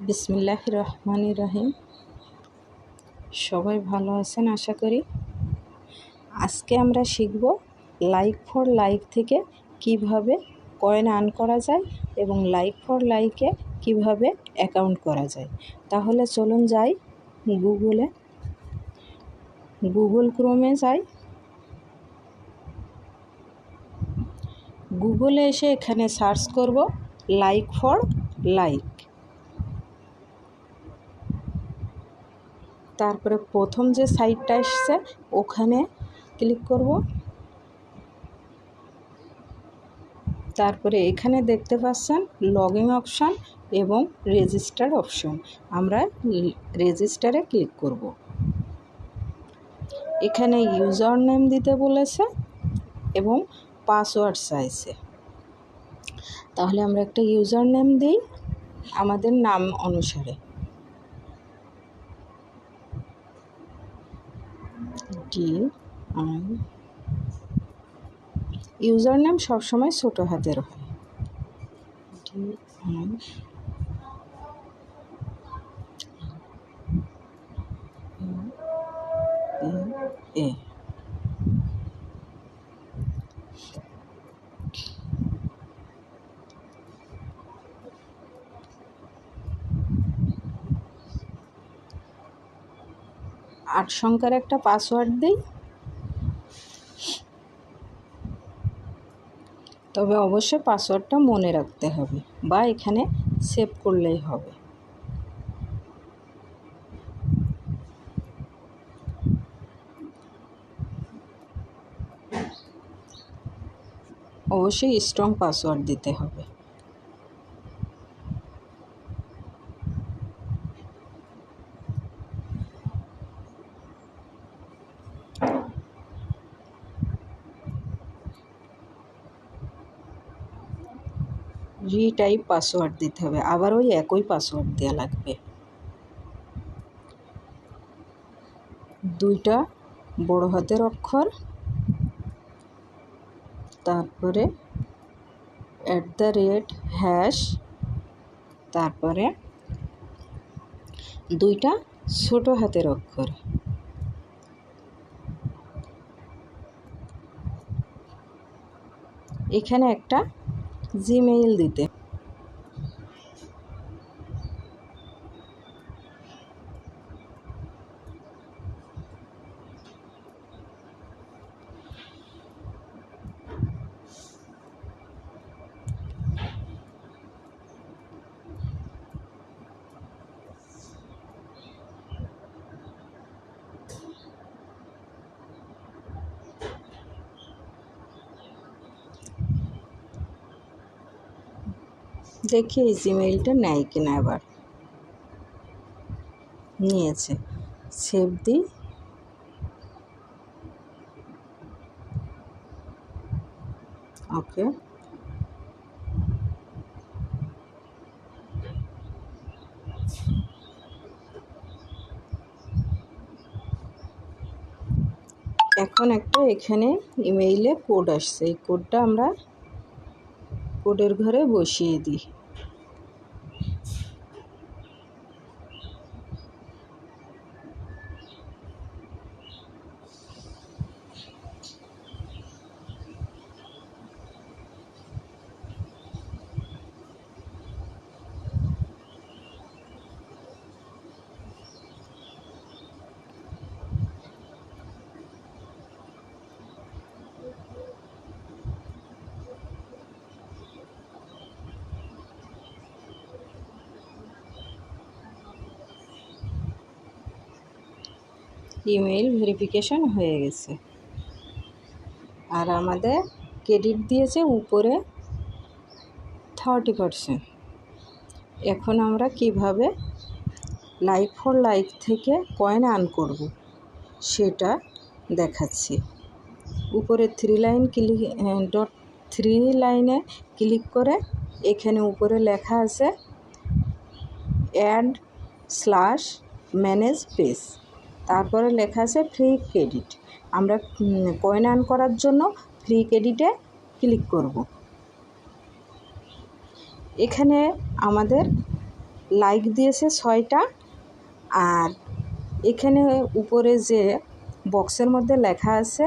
বিসমিল্লাহ রহমান রহিম। সবাই ভালো আছেন, আশা করি। আজকে আমরা শিখব লাইক ফর লাইক থেকে কীভাবে কয়েন আর্ন করা যায় এবং লাইক ফর লাইকে কীভাবে অ্যাকাউন্ট করা যায়। তাহলে চলুন যাই গুগলে। গুগল ক্রোমে যাই। গুগলে এসে এখানে সার্চ করব লাইক ফর লাইক। তারপরে প্রথম যে সাইটটা এসছে, ওখানে ক্লিক করব। তারপরে এখানে দেখতে পাচ্ছেন লগিং অপশান এবং রেজিস্টার অপশন। আমরা রেজিস্টারে ক্লিক করব। এখানে ইউজার নেম দিতে বলেছে এবং পাসওয়ার্ড চাইছে। তাহলে আমরা একটা ইউজার নেম দিই আমাদের নাম অনুসারে। D I. ইউজার নাম সবসময় ছোটো হাতের হয়। D A. আট সংখ্যার একটা পাসওয়ার্ড দিই। তবে অবশ্যই পাসওয়ার্ডটা মনে রাখতে হবে বা এখানে সেভ করলেই হবে। অবশ্যই স্ট্রং পাসওয়ার্ড দিতে হবে। রিটাইপ পাসওয়ার্ড দিতে হবে। আবার ওই একই পাসওয়ার্ড দেওয়া লাগবে। দুইটা বড় হাতের অক্ষর, তারপরে অ্যাট দ্য রেট হ্যাশ তারপরে দুইটা ছোট হাতের অক্ষর। এখানে একটা জিমেইল দিতে। দেখি এই জিমেইলটা নেয় কিনা এবার। নিয়েছে। সেভ দিই ওকে এখন একটা এখানে ইমেইলে কোড আসছে। এই কোডটা আমরা কোডের ঘরে বসিয়ে দিই। ইমেইল ভেরিফিকেশন হয়ে গেছে। আর আমাদের ক্রেডিট দিয়েছে উপরে থার্টি পারসেন্ট এখন আমরা কীভাবে লাইফ ফর লাইফ থেকে কয়েন আর্ন করব সেটা দেখাচ্ছি। উপরে three line click dot three লাইনে ক্লিক করে এখানে উপরে লেখা আছে অ্যাড স্ল্যাশ ম্যানেজ পেজ তারপরে লেখা আছে ফ্রি ক্রেডিট আমরা কয়েন আর্ন করার জন্য ফ্রি ক্রেডিটে ক্লিক করব। এখানে আমাদের লাইক দিয়েছে ছয়টা, আর এখানে উপরে যে বক্সের মধ্যে লেখা আছে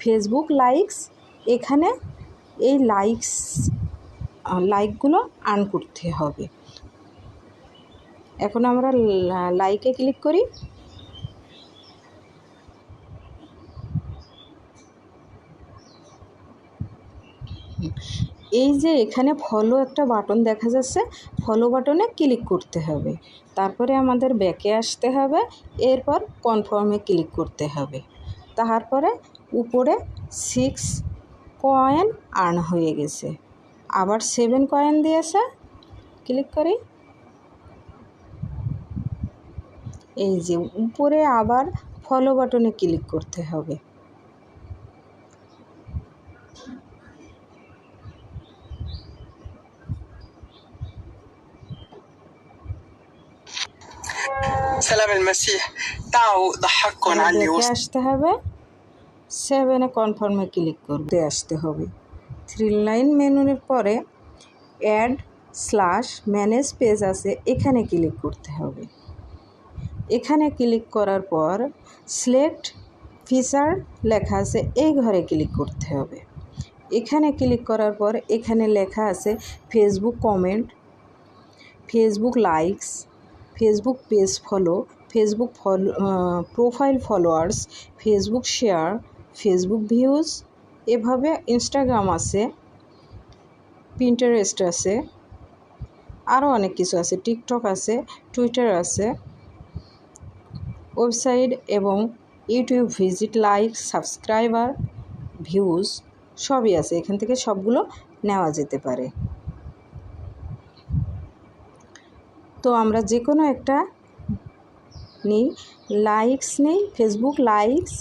ফেসবুক লাইকস এখানে এই লাইকস লাইকগুলো আর্ন করতে হবে। এখন আমরা লাইকে ক্লিক করি। এই যে এখানে ফলো একটা বাটন দেখা যাচ্ছে ফলো বাটনে ক্লিক করতে হবে। তারপরে আমাদের ব্যাকে আসতে হবে, এরপর কনফার্মে ক্লিক করতে হবে। তারপরে উপরে সিক্স কয়েন আর্ন হয়ে গেছে। আবার সেভেন কয়েন দিয়েছে ক্লিক করি। এই যে উপরে আবার ফলো বাটনে ক্লিক করতে হবে। سلام المسيح تعالوا ضحككم على اللي দেখে وصل আসতে হবে সেভেনে কনফার্মে ক্লিক করতে আসতে হবে থ্রি লাইন মেনুর পরে অ্যাড স্ল্যাশ ম্যানেজ পেজ আছে এখানে ক্লিক করতে হবে এখানে ক্লিক করার পর সিলেক্ট ফিচার লেখা আছে এই ঘরে ক্লিক করতে হবে এখানে ক্লিক করার পর এখানে লেখা আছে Facebook comment Facebook likes Facebook page follow Facebook follow profile followers Facebook share Facebook views এভাবে ইনস্টাগ্রাম আছে পিন্টারেস্ট আছে আরও অনেক কিছু আছে টিকটক আছে টুইটার আছে ওয়েবসাইট এবং YouTube visit like subscriber views সবই আছে, এখান থেকে সবগুলো নেওয়া যেতে পারে। তো আমরা যে কোনো একটা নিই লাইকস নেই ফেসবুক লাইকস